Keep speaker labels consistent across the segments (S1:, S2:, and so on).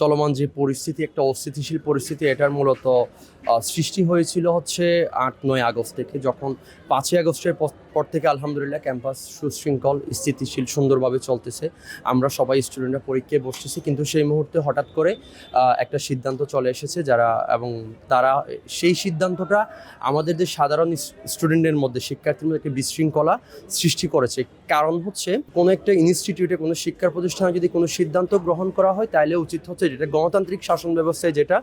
S1: চলমান যে পরিস্থিতি, একটা অস্থিতিশীল পরিস্থিতি, এটার মূলত সৃষ্টি হয়েছিল হচ্ছে আট নয় আগস্ট থেকে। যখন পাঁচই আগস্টের পর- থেকে আলহামদুলিল্লাহ ক্যাম্পাস সুশৃঙ্খল, স্থিতিশীল, সুন্দরভাবে চলতেছে। আমরা সবাই স্টুডেন্টরা পরীক্ষায় বসতেছি, কিন্তু সেই মুহূর্তে হঠাৎ করে একটা সিদ্ধান্ত চলে এসেছে যারা, এবং তারা, সেই সিদ্ধান্তটা আমাদের যে সাধারণ স্টুডেন্টের মধ্যে শিক্ষার্থীর মধ্যে একটা বিশৃঙ্খলা সৃষ্টি করেছে। কারণ হচ্ছে, কোনো একটা ইনস্টিটিউটে কোনো শিক্ষা প্রতিষ্ঠানে যদি কোনো সিদ্ধান্ত গ্রহণ করা হয় তাহলে উচিত হচ্ছে যেটা গণতান্ত্রিক শাসন ব্যবস্থায় যেটা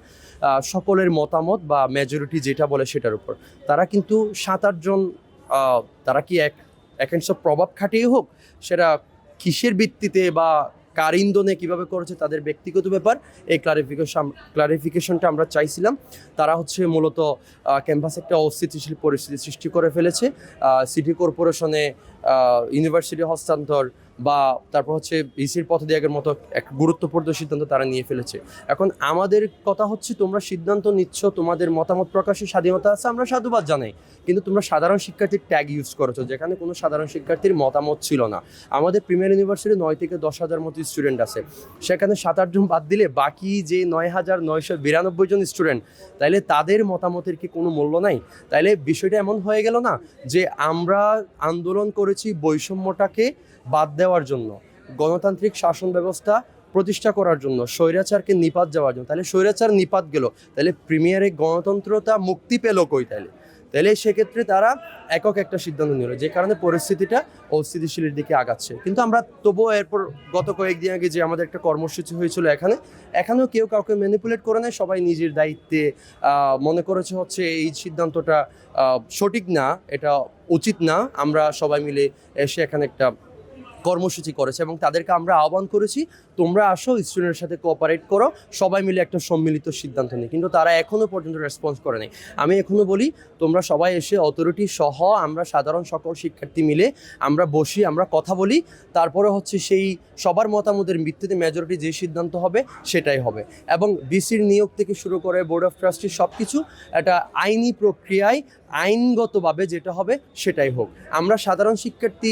S1: সকলের মতামত বা মেজরিটি যেটা বলে সেটার উপর। তারা কিন্তু সাত আটজন তারা কি এক একাংশ প্রভাব খাটিয়ে হোক? সেটা কিসের ভিত্তিতে বা কার ইন্ধনে কীভাবে করেছে তাদের ব্যক্তিগত ব্যাপার, এই ক্লারিফিকেশন ক্লারিফিকেশনটা আমরা চাইছিলাম। তারা হচ্ছে মূলত ক্যাম্পাসে একটা অস্থিতিশীল পরিস্থিতি সৃষ্টি করে ফেলেছে। সিটি কর্পোরেশনে ইউনিভার্সিটি হস্তান্তর বা তারপর হচ্ছে ইসির পথ পথত্যাগের মতো এক গুরুত্বপূর্ণ সিদ্ধান্ত তারা নিয়ে ফেলেছে। এখন আমাদের কথা হচ্ছে তোমরা সিদ্ধান্ত নিচ্ছ, তোমাদের মতামত প্রকাশের স্বাধীনতা আছে, আমরা সাধুবাদ জানাই। কিন্তু তোমরা সাধারণ শিক্ষার্থীর ট্যাগ ইউজ করেছ, যেখানে কোনো সাধারণ শিক্ষার্থীর মতামত ছিল না। আমাদের প্রিমিয়ার ইউনিভার্সিটি নয় থেকে দশ হাজার মতো স্টুডেন্ট আছে। সেখানে সাত আটজন বাদ দিলে বাকি যে নয় হাজার নয়শো বিরানব্বই জন স্টুডেন্ট তাইলে তাদের মতামতের কি কোনো মূল্য নাই? তাইলে বিষয়টা এমন হয়ে গেল না যে আমরা আন্দোলন করেছি বৈষম্যটাকে বাদ দেওয়ার জন্য, গণতান্ত্রিক শাসন ব্যবস্থা প্রতিষ্ঠা করার জন্য, স্বৈরাচারকে নিপাত যাওয়ার জন্য। তাহলে স্বৈরাচার নিপাত গেল, তাহলে প্রিমিয়ারে গণতন্ত্রতা মুক্তি পেল কই তাহলে? তাহলে সেক্ষেত্রে তারা একক একটা সিদ্ধান্ত নিল, যে কারণে পরিস্থিতিটা অস্থিতিশীলের দিকে আগাচ্ছে। কিন্তু আমরা তবুও এরপর গত কয়েকদিন আগে যে আমাদের একটা কর্মসূচি হয়েছিল এখানে, এখানেও কেউ কাউকে ম্যানিপুলেট করে নেয় সবাই নিজের দায়িত্বে মনে করেছে হচ্ছে এই সিদ্ধান্তটা সঠিক না, এটা উচিত না, আমরা সবাই মিলে এসে এখানে একটা কর্মসূচি করেছে এবং তাদেরকে আমরা আহ্বান করেছি, তোমরা আসো, স্টুডেন্টের সাথে কোঅপারেট করো, সবাই মিলে একটা সম্মিলিত সিদ্ধান্ত নিই কিন্তু তারা এখনও পর্যন্ত রেসপন্স করে নাই। আমি এখনও বলি, তোমরা সবাই এসে অথরিটি সহ আমরা সাধারণ সকল শিক্ষার্থী মিলে আমরা বসি, আমরা কথা বলি। তারপরে হচ্ছে সেই সবার মতামতের ভিত্তিতে মেজরিটি যে সিদ্ধান্ত হবে, সেটাই হবে। এবং বিসির নিয়োগ থেকে শুরু করে বোর্ড অফ ট্রাস্টি সব কিছু একটা আইনি প্রক্রিয়ায় আইনগতভাবে যেটা হবে, সেটাই হোক। আমরা সাধারণ শিক্ষার্থী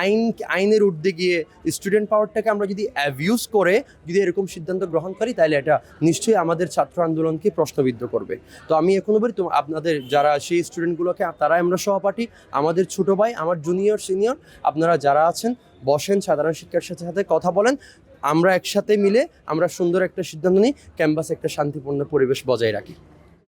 S1: আইন, আইনের ঊর্ধ্বে গিয়ে স্টুডেন্ট পাওয়ারটাকে আমরা যদি অ্যাবিউজ করে, যদি এরকম সিদ্ধান্ত গ্রহণ করি, তাহলে এটা নিশ্চয়ই আমাদের ছাত্র আন্দোলনকে প্রশ্নবিদ্ধ করবে। তো আমি এখনও বলি তো আপনাদের যারা সেই স্টুডেন্টগুলোকে তারাই আমরা সহপাঠী, আমাদের ছোট ভাই, আমার জুনিয়র সিনিয়র আপনারা যারা আছেন, বসেন, সাধারণ শিক্ষার সাথে সাথে কথা বলেন, আমরা একসাথে মিলে আমরা সুন্দর একটা সিদ্ধান্ত নিই, ক্যাম্পাসে একটা শান্তিপূর্ণ পরিবেশ বজায় রাখি।